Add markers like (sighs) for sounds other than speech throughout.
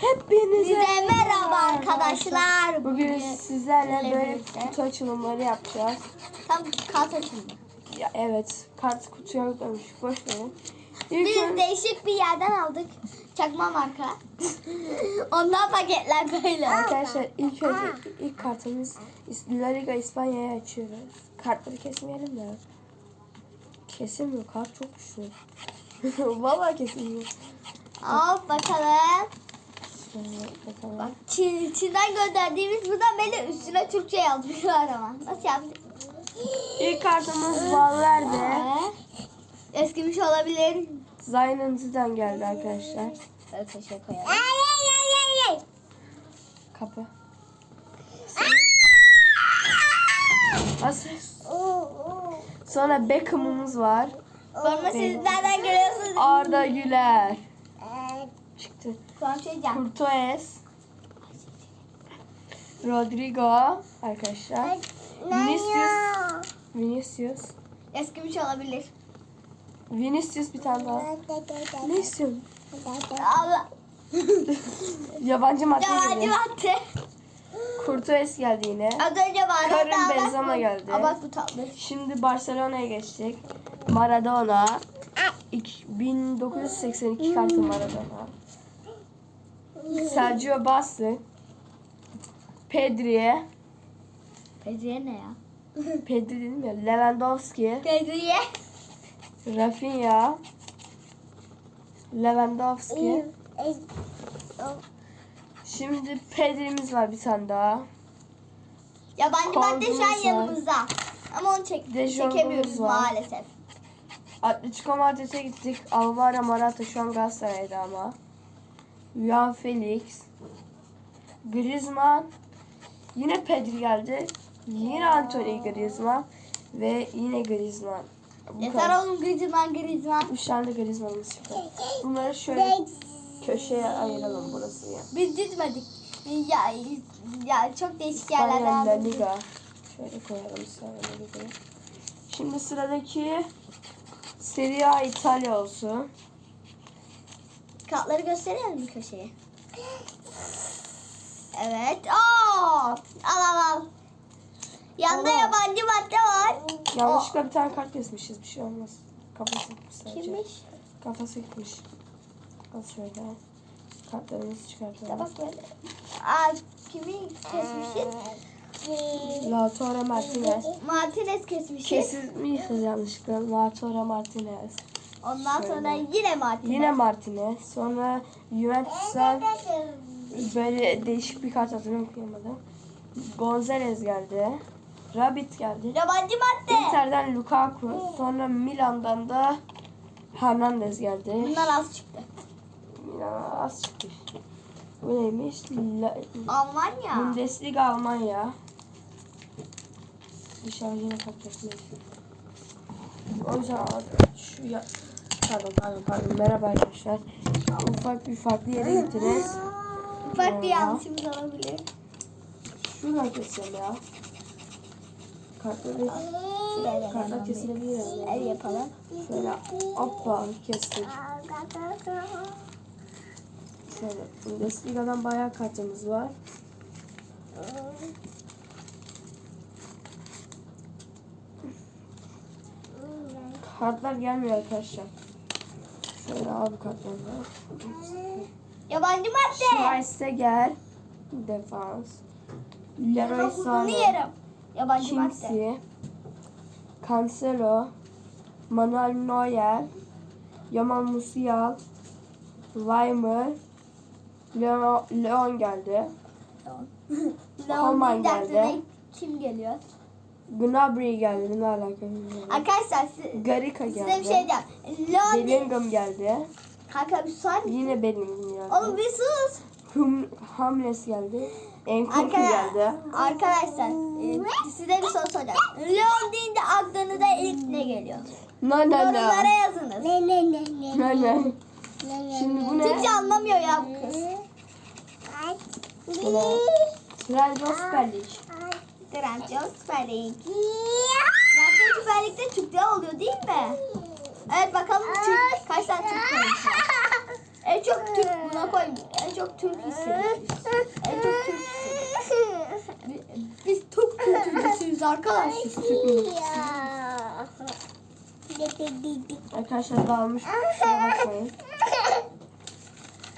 Hepinize Bize merhaba arkadaşlar. Bugün sizlerle Sizlerle böyle kutu açılımları yapacağız. Tam kart açıldı. Ya evet, kart kutuya yüklemiş. Boş verin. İlk Biz ön- değişik bir yerden aldık. Çakma marka. (laughs) Ondan paketler böyle. Arkadaşlar ilk önce ilk kartımız La Liga İspanya'yı açıyoruz. Kartları kesmeyelim de. Kesilmiyor. Kart çok güçlü. (laughs) Vallahi kesilmiyor. Al bakalım. Bak Çin, Çin'den gönderdiğimiz buradan böyle üstüne Türkçe yazmışlar ama. Nasıl yaptık? İlk kartımız Valverde. Eskimiş olabilir. Zayn'ın Zidane geldi arkadaşlar. Böyle köşeye koyalım. Kapı. Nasıl? Sonra Beckham'ımız var. Forma siz nereden görüyorsunuz? Arda Güler. An şey. Courtois. Rodrigo arkadaşlar. Vinicius. Vinicius. Eskimiş olabilir. Vinicius bir tane daha. Ne istiyorsun? Allah. (laughs) Yabancı madde Yabancı geldi. madde. Courtois geldi yine. Az önce vardı. Karim Benzema geldi. Aa, bak bu tatlı. Şimdi Barcelona'ya geçtik. Maradona. İk- 1982 kartı Maradona. Sergio Bassi. Pedri. Pedriye ne ya? Pedri dedim ya. Lewandowski. Pedriye. Rafinha. Lewandowski. Şimdi Pedri'miz var bir tane daha. Yabancı madde şu an yanımızda. Ama onu çek De Jong'umuz çekemiyoruz var. maalesef. Atletico Madrid'e gittik. Alvaro Morata şu an Galatasaray'da ama. Juan Felix. Griezmann. Yine Pedri geldi. Yine Anthony Griezmann. Ve yine Griezmann. Bu Yeter kadar. oğlum Griezmann Griezmann. Üç tane de Griezmann'ımız çıktı. Bunları şöyle köşeye ayıralım burası ya. Biz dizmedik. Ya, ya çok değişik yerlerden İspanya La aldık. Liga. Şöyle koyalım İspanya La Liga'yı. Şimdi sıradaki Serie A İtalya olsun. Kartları gösterelim mi köşeye? Evet. Oo! Al al al. Yanında Allah. yabancı madde var. Yanlışlıkla bir tane kart kesmişiz. Bir şey olmaz. Kafası gitmiş sadece. Kimmiş? Kafası gitmiş. Al şöyle. Kartlarımızı çıkartalım. Bak böyle. Aa, kimi kesmişiz? Lautaro Martinez. Martinez kesmişiz. Kesilmişiz yanlışlıkla. Lautaro Martinez. Ondan sonra yine Martinez. Yine Martinez. Sonra Juventus'tan böyle değişik bir kart adını okuyamadım. Gonzalez geldi. Rabbit geldi. Yabancı madde. Inter'den Lukaku. Sonra Milan'dan da Hernandez geldi. Bundan az çıktı. Ya az çıkmış. Bu neymiş? La, Almanya. Bundesliga Almanya. Dışarı yine kapatmayız. O yüzden şu ya... Pardon pardon pardon. Merhaba arkadaşlar. Ufak bir farklı yere gittiniz. Ufak bir Ya. yanlışımız olabilir. Şuradan keseceğim ya. Kartları Şuraya kartlar kesilebilir. El yapalım. Şöyle hoppa kestik. Şöyle Bundesliga'dan bayağı kartımız var. Kartlar gelmiyor arkadaşlar. Şöyle al bu kartları. Yabancı madde. Schweinsteiger defans. Leroy Sané. yerim. Yabancı madde. Cancelo, Manuel Neuer, Yaman Musial, Weimer, Leon, Leon geldi. Leon deyince geldi. kim geliyor? Gnabry geldi. Ne alaka. Arkadaşlar size, Garika size bir geldi. şey diyeceğim. Bellingham geldi. Kanka bir mısın? Yine Bellingham geldi. Oğlum bir sus. Hum, Hamles geldi. Enkuku Arkadaşlar, geldi. arkadaşlar e, size bir soru soracağım. Leon deyince aklınıza ilk ne geliyor? No no Yorumlara no. yazınız. No no. Şimdi bu ne? Türkçe anlamıyor ya bu kız. Ne? Trabzon Süper Lig. Trendyol Süper Lig. Trendyol Süper Lig'de Türkler oluyor değil mi? Evet bakalım Türk, kaç tane Türk var. En çok Türk buna koy. En çok Türk hissediyoruz. En çok Türk hissediyoruz. Biz- Türk kültürlüsüyüz arkadaşlar. Arkadaşlar dağılmış. Kusura bakmayın.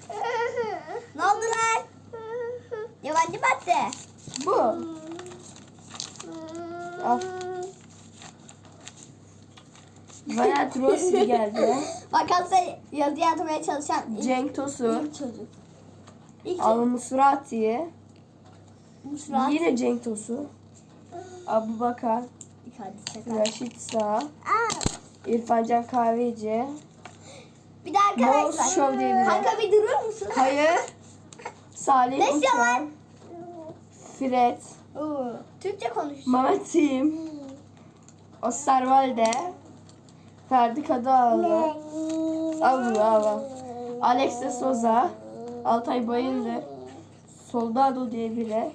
(laughs) ne oldu lan? Yabancı madde. Bu. Al. Bayağı Rossi geldi. (laughs) Bakalım yazı yazmaya çalışan ilk, Cenk Tosun. ilk çocuk. İlk Al Musrati. Musrat. Yine Cenk Tosun. Abu Bakar. Hadi çakal. Raşit Sağ. İrfancan Kahveci. Bir de Mouse arkadaşlar. Show diye biri. Kanka bir durur musun? Hayır. Salih Ne Uçar. yalan? Fred. Türkçe konuş. Mehmet'im. Osterwalde. Ferdi Kadıoğlu. Al al. Alex de Souza. Altay Bayındır. Soldado diye biri.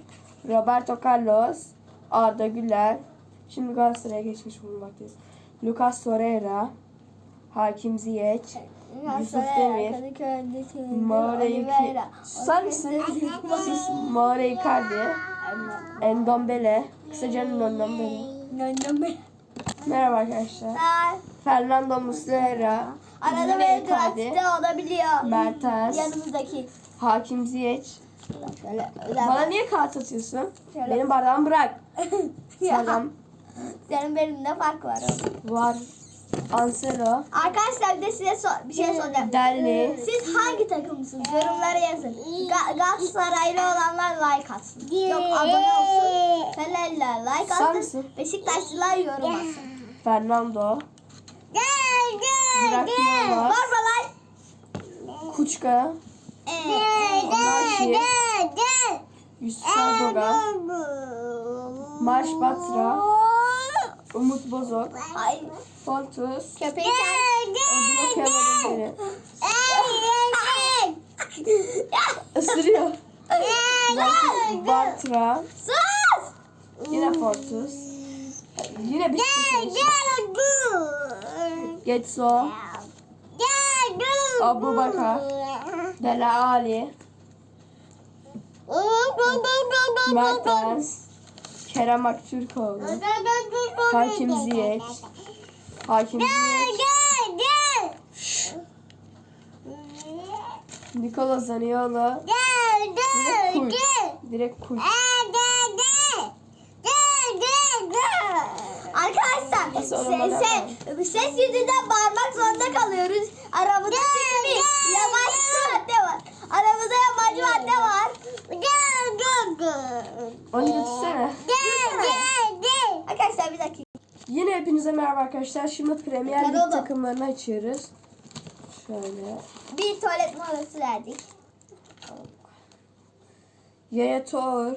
Roberto Carlos. Arda Güler. Şimdi Galatasaray'a geçmiş bulunmaktayız. Lucas Torreira. Hakim Ziyech. Yusuf Demir. Mauro Icardi. Susar mısın? Siz Mauro Icardi. Endombele. Kısaca Endombele. Merhaba arkadaşlar. Fernando Muslera. Arada Icardi. de olabiliyor. Mertens. Yanımızdaki. Hakim. Şöyle Bana niye kağıt atıyorsun? Şöyle. Benim bardağımı bırak. (laughs) Tamam. Senin benimle fark var. Var. Anselo. Arkadaşlar bir de size so- bir şey soracağım. Delli. Siz hangi takımsınız? Yorumlara yazın. Ga- Galatasaraylı olanlar like atsın. Yok abone olsun. Fenerliler like Sağ atsın. mısın? Beşiktaşlılar yorum atsın. Fernando. Burak Yılmaz. Like? Kuçka. Naşi. Yusuf Erdoğan. Marş Batra. Umut Bozok. Hayır. Fontus. Köpeği Odilo Kemal'in biri. Ya. Isırıyor. Batra. Sus! Yine Fontus. Yine bir. Getso. Abu Bakar. Dela Ali. Mertens. Kerem Aktürkoğlu. Hakim Ziyech. Hakim Ziyech. Nikola Zaniolo. Direkt. Direkt kuyt. Arkadaşlar ses, ses, ses yüzünden bağırmak zorunda kalıyoruz. Aramızda bir yabancı madde var. Aramızda yabancı madde var. Onu götürsene. Arkadaşlar bir dakika. Yine hepinize merhaba arkadaşlar. Şimdi Premier Lig takımlarını açıyoruz. Şöyle. Bir tuvalet molası verdik. Yaya Tour.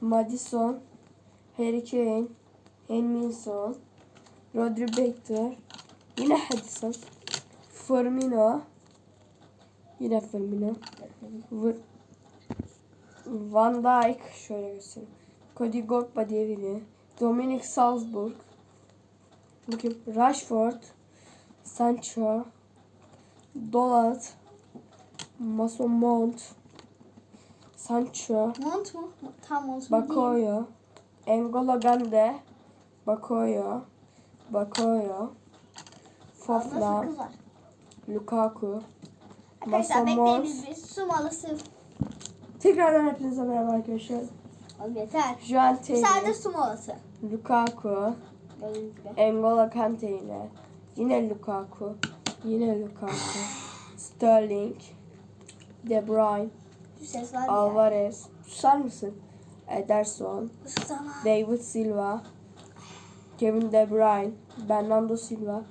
Madison. Harry Kane. Henminson. Rodri Bector. Yine Hudson. Firmino. Yine Firmino. Van Dijk. Şöyle göstereyim. Cody Gokba diye biri. Dominic Salzburg. Bakayım. Rashford. Sancho. Dolat. Mason Mount. Sancho. Mont mu? Tam mont mu? Bakoyo. N'Golo Kante. Bakoyo. Bakoyo. Fofana. Lukaku. Arkadaşlar Mount. bekleyiniz bir su molası. Tekrardan hepinize merhaba arkadaşlar. Oğlum yeter. Juan Bir Terry. saniye su molası. Lukaku. N'Golo Kante yine. Yine Lukaku. Yine Lukaku. (sighs) Sterling. De Bruyne. Ses var ya. Alvarez. Susar mısın? Ederson. Susama. David Silva, Kevin De Bruyne, Bernardo Silva,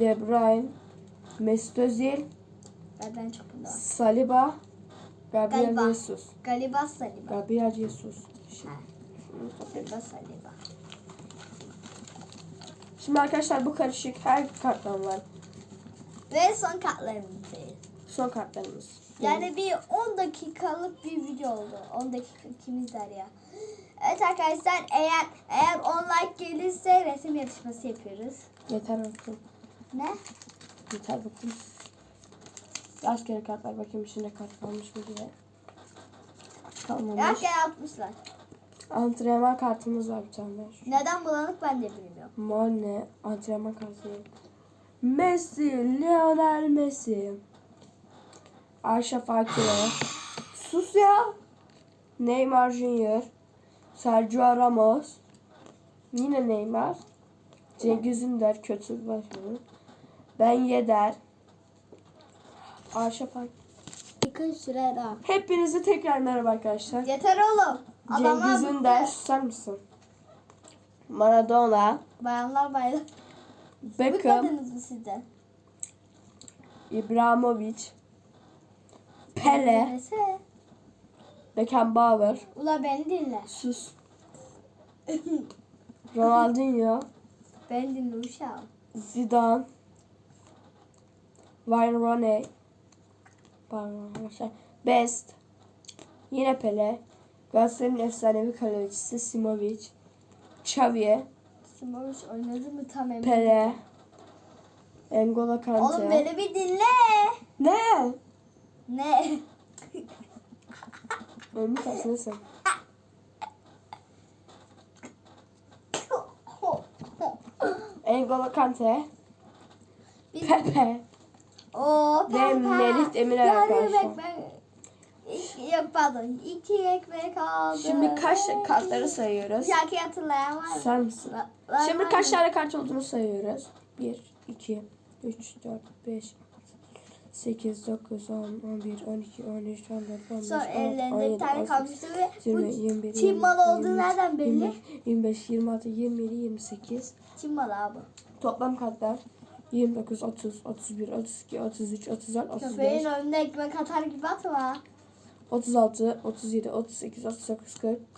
De Bruyne, Mesut Özil, Ben çok. Saliba, Gabriel Galiba. Jesus. Galiba Saliba. Gabriel Jesus. Şimdi, Galiba Saliba. Şimdi arkadaşlar bu karışık her karttan var. Ve son kartlarımız. Son kartlarımız. Yani bir 10 dakikalık bir video oldu. 10 dakika ikimiz der ya. Evet arkadaşlar eğer eğer 10 like gelirse resim yarışması yapıyoruz. Yeter bakın. Ne? Yeter bakın. Rastgele kartlar bakayım içinde kart kalmış mı diye. Kalmamış. Ya gel atmışlar. Antrenman kartımız var bir tane. Neden bulanık ben de bilmiyorum. Mor ne? Antrenman kartı. Messi, Lionel Messi. Ayşe Fakire. Sus ya. Neymar Junior. Sergio Ramos. Yine Neymar. Cengiz Ünder kötü başlıyor. Ben Yeder. Ayşe Fakire. Yıkın şuraya da. Hepinize tekrar merhaba arkadaşlar. Yeter oğlum. Cengiz. Ünder susar mısın? Maradona. Bayanlar baylar. Beckham. Bıkmadınız mı siz de? İbrahimovic. Pele. Neyse. Beckenbauer. Ula beni dinle. Sus. (laughs) Ronaldinho. beni dinle uşağım. Zidane. Wayne Rooney. Pardon arkadaşlar. Best. Yine Pele. Galatasaray'ın efsanevi kalecisi Simovic. Xavi. Simovic oynadı mı tam emin. Pele. N'Golo Kante. Oğlum beni bir dinle. Ne? Ne? Önümü tersine sen. N'Golo Kante. Biz- Pepe. Oo Ve pembe. Melih Demirer Yarım arkadaşlar. yok pardon. İki ekmek aldım. Şimdi kaç kartları sayıyoruz? Şarkıyı hatırlayan var mı? Va- var Şimdi kaç tane kart olduğunu sayıyoruz. 1, 2, 3, 4, 5, 8, 9, 10, 11, 12, 13, 14, 15, Sonra 16, ellerinde 17, bir tane 18, kalmıştı ve 20, bu 21, Çin malı olduğu nereden belli? 25, 26, 27, 28. Çin malı abi. Toplam kartlar 29, 30, 31, 32, 33, 34, 35, Köpeğin önüne ekmek atar gibi atma. 36, 37, 38, 39, 40,